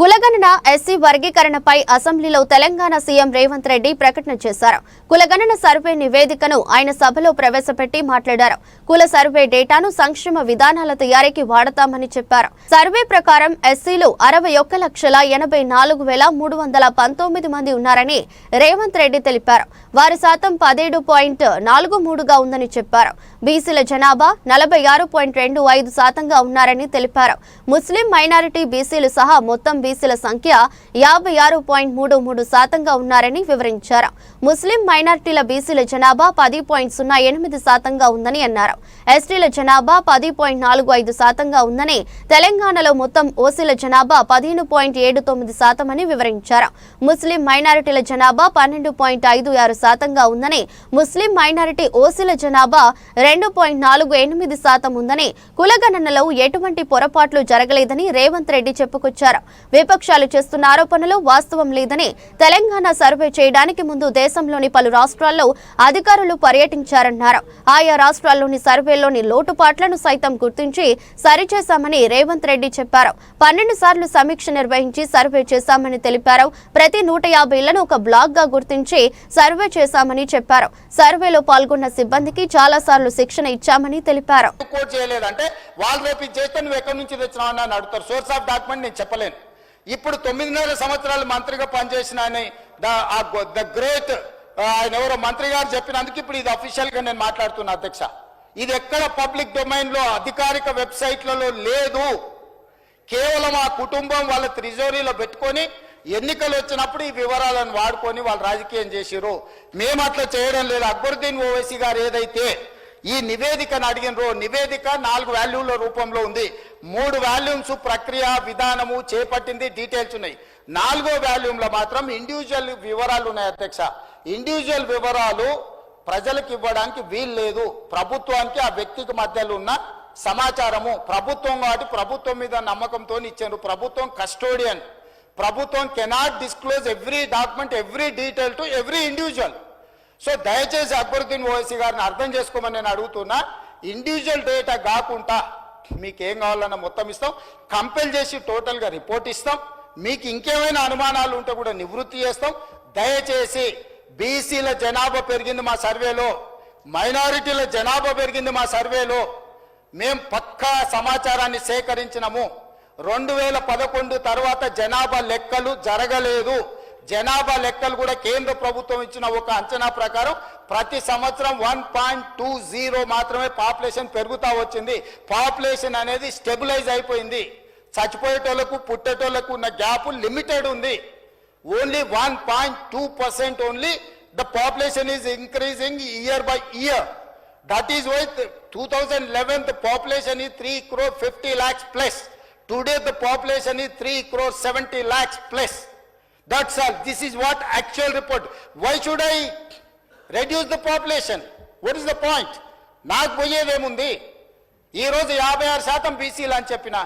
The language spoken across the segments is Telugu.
కులగణన ఎస్సీ వర్గీకరణపై అసెంబ్లీలో తెలంగాణ సీఎం రేవంత్ రెడ్డి ప్రకటన చేశారు. కులగణన సర్వే నివేదికను ఆయన సభలో ప్రవేశపెట్టి మాట్లాడారు. కుల సర్వే డేటాను సంక్షేమ విధానాల తయారీకి వాడతామని చెప్పారు. సర్వే ప్రకారం ఎస్సీలు అరవై ఒక్క లక్షల ఎనభై నాలుగు వేల మూడు వందల పంతొమ్మిది మంది ఉన్నారని రేవంత్ రెడ్డి తెలిపారు. వారి శాతం పదిహేడు పాయింట్ నాలుగు మూడుగా ఉందని చెప్పారు. బీసీల జనాభా నలభై ఆరు పాయింట్ రెండు ఐదు శాతంగా ఉన్నారని తెలిపారు. ముస్లిం మైనారిటీ బీసీలు సహా మొత్తం బీసీల సంఖ్య యాభై ఆరు పాయింట్ మూడు మూడు శాతంగా ఉన్నారని వివరించారు. ముస్లిం మైనార్టీల బీసీల జనాభా పది పాయింట్ సున్నా ఎనిమిది శాతంగా ఉందని అన్నారు. ఎస్టీల జనాభా పది పాయింట్ నాలుగు ఐదు శాతంగా ఉందని తెలంగాణలో మొత్తం ఓసీల జనాభా పదిహేను పాయింట్ ఏడు తొమ్మిది శాతం అని వివరించారు. ముస్లిం మైనారిటీల జనాభా పన్నెండు పాయింట్ ఐదు ఆరు శాతంగా ఉందని ముస్లిం మైనారిటీ ఓసీల జనాభా రెండు పాయింట్ నాలుగు ఎనిమిది శాతం ఉందని కులగణనలో ఎటువంటి పొరపాట్లు జరగలేదని రేవంత్ రెడ్డి చెప్పుకొచ్చారు. విపక్షాలు చేస్తున్న ఆరోపణలు వాస్తవం లేదని తెలంగాణ సర్వే చేయడానికి ముందు దేశంలోని పలు రాష్ట్రాల్లో అధికారులు పర్యటించారన్నారు. ఆయా రాష్ట్రాల్లోని సర్వేలోని లోటుపాట్లను సైతం గుర్తించి సరిచేశామని రేవంత్ రెడ్డి చెప్పారు. పన్నెండు సార్లు సమీక్ష నిర్వహించి సర్వే చేశామని తెలిపారు. ప్రతి నూట యాభైలను ఇళ్ళను ఒక బ్లాక్గా గుర్తించి సర్వే చేశామని చెప్పారు. సర్వేలో పాల్గొన్న సిబ్బందికి చాలా సార్లు శిక్షణ ఇచ్చామని తెలిపారు. చేయలేదంటే వాళ్ళు రేపు చేస్తే నువ్వు ఎక్కడి నుంచి తెచ్చినావు అని అడుగుతారు. సోర్స్ ఆఫ్ డాక్యుమెంట్ నేను చెప్పలేను. ఇప్పుడు తొమ్మిదిన్నర సంవత్సరాలు మంత్రిగా పనిచేసిన ఆయన ద గ్రేట్ ఆయన ఎవరో మంత్రి గారు చెప్పినందుకు ఇప్పుడు ఇది అఫీషియల్గా నేను మాట్లాడుతున్నా అధ్యక్ష. ఇది ఎక్కడ పబ్లిక్ డొమైన్లో అధికారిక వెబ్సైట్లలో లేదు. కేవలం ఆ కుటుంబం వాళ్ళ త్రిజోరీలో పెట్టుకొని ఎన్నికలు వచ్చినప్పుడు ఈ వివరాలను వాడుకొని వాళ్ళు రాజకీయం చేసిరు మేము అట్లా చేయడం లేదు. అక్బరుద్దీన్ ఓవైసీ గారు ఏదైతే ఈ నివేదికను అడిగినరు నివేదిక నాలుగు వాల్యూల రూపంలో ఉంది. మూడు వాల్యూమ్స్ ప్రక్రియ విధానము చేపట్టింది డీటెయిల్స్ ఉన్నాయి. నాలుగో వాల్యూమ్లో మాత్రం ఇండివిజువల్ వివరాలు ఉన్నాయి అధ్యక్ష. ఇండివిజువల్ వివరాలు ప్రజలకు ఇవ్వడానికి వీలు లేదు. ప్రభుత్వానికి ఆ వ్యక్తికి మధ్యలో ఉన్న సమాచారము. ప్రభుత్వం కాబట్టి ప్రభుత్వం మీద నమ్మకంతో ఇచ్చారు. ప్రభుత్వం కస్టోడియన్. ప్రభుత్వం cannot disclose every document every detail to every individual. So దయచేసి అక్బరుద్దీన్ ఓవైసీ గారిని అర్థం చేసుకోమని నేను అడుగుతున్నా ఇండివిజువల్ డేటా కాకుండా మీకు ఏం కావాలన్నా మొత్తం ఇస్తాం. కంపెల్ చేసి టోటల్గా రిపోర్ట్ ఇస్తాం. మీకు ఇంకేమైనా అనుమానాలు ఉంటే కూడా నివృత్తి చేస్తాం. దయచేసి బీసీల జనాభా పెరిగింది మా సర్వేలో మైనారిటీల జనాభా పెరిగింది మా సర్వేలో. మేం పక్కా సమాచారాన్ని సేకరించినము. రెండు వేల పదకొండు తర్వాత జనాభా లెక్కలు జరగలేదు. జనాభా లెక్కలు కూడా కేంద్ర ప్రభుత్వం ఇచ్చిన ఒక అంచనా ప్రకారం ప్రతి సంవత్సరం వన్ పాయింట్ టూ జీరో మాత్రమే పాపులేషన్ పెరుగుతూ వచ్చింది. పాపులేషన్ అనేది స్టెబిలైజ్ అయిపోయింది. చచ్చిపోయేటోళ్ళకు పుట్టేటోళ్ళకు ఉన్న గ్యాప్ లిమిటెడ్ ఉంది. Only one point two percent only the population is increasing year by year. That is why two thousand eleven the population is three crore fifty lakhs plus. Today the population is three crore seventy lakhs plus. That's all. This is what actual report why should I reduce the population What is the point నాకు పోయేదేముంది ఈ రోజు యాభై ఆరు శాతం బీసీలు అని చెప్పిన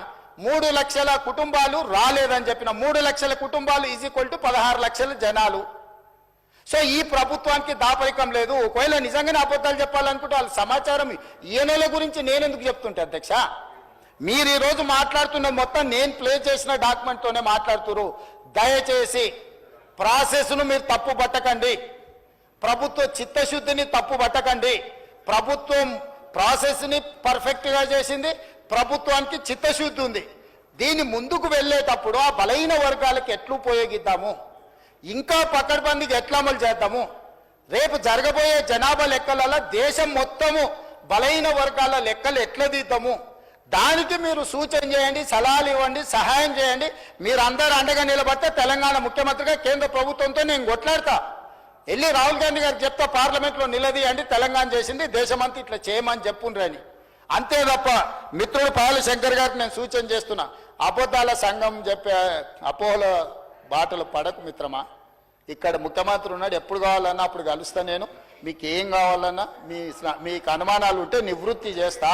మూడు లక్షల కుటుంబాలు రాలేదని చెప్పిన మూడు లక్షల కుటుంబాలు ఈజ్ ఈక్వల్ టు పదహారు లక్షల జనాలు. సో ఈ ప్రభుత్వానికి దాపరికం లేదు. ఒకవేళ నిజంగానే అబద్ధాలు చెప్పాలనుకుంటే వాళ్ళ సమాచారం ఈయనల గురించి నేనెందుకు చెప్తుంటే అధ్యక్ష? మీరు ఈరోజు మాట్లాడుతున్న మొత్తం నేను ప్లే చేసిన డాక్యుమెంట్తోనే మాట్లాడుతురు దయచేసి ప్రాసెస్ను మీరు తప్పు పట్టకండి. ప్రభుత్వ చిత్తశుద్ధిని తప్పు పట్టకండి. ప్రభుత్వం ప్రాసెస్ని పర్ఫెక్ట్గా చేసింది. ప్రభుత్వానికి చిత్తశుద్ధి ఉంది. దీన్ని ముందుకు వెళ్ళేటప్పుడు ఆ బలహీన వర్గాలకు ఎట్లు ఉపయోగిద్దాము? ఇంకా పకడ్బందీకి ఎట్లా అమలు చేద్దాము? రేపు జరగబోయే జనాభా లెక్కలలో దేశం మొత్తము బలహీన వర్గాల లెక్కలు ఎట్లా దిద్దాము దానికి మీరు సూచన చేయండి సలహాలు ఇవ్వండి సహాయం చేయండి. మీరు అందరు అండగా నిలబడితే తెలంగాణ ముఖ్యమంత్రిగా కేంద్ర ప్రభుత్వంతో నేను కొట్లాడతా. వెళ్ళి రాహుల్ గాంధీ గారికి చెప్తా పార్లమెంట్లో నిలదీయండి తెలంగాణ చేసింది దేశమంతా ఇట్లా చేయమని చెప్పుండ్రని అంతే తప్ప మిత్రుడు పాల శంకర్ గారికి నేను సూచన చేస్తున్నా. అబద్ధాల సంఘం చెప్పే అపోహల బాటలు పడకు మిత్రమా. ఇక్కడ ముఖ్యమంత్రి ఉన్నాడు ఎప్పుడు కావాలన్నా అప్పుడు కలుస్తా నేను. మీకు ఏం కావాలన్నా మీ మీకు అనుమానాలు ఉంటే నివృత్తి చేస్తా.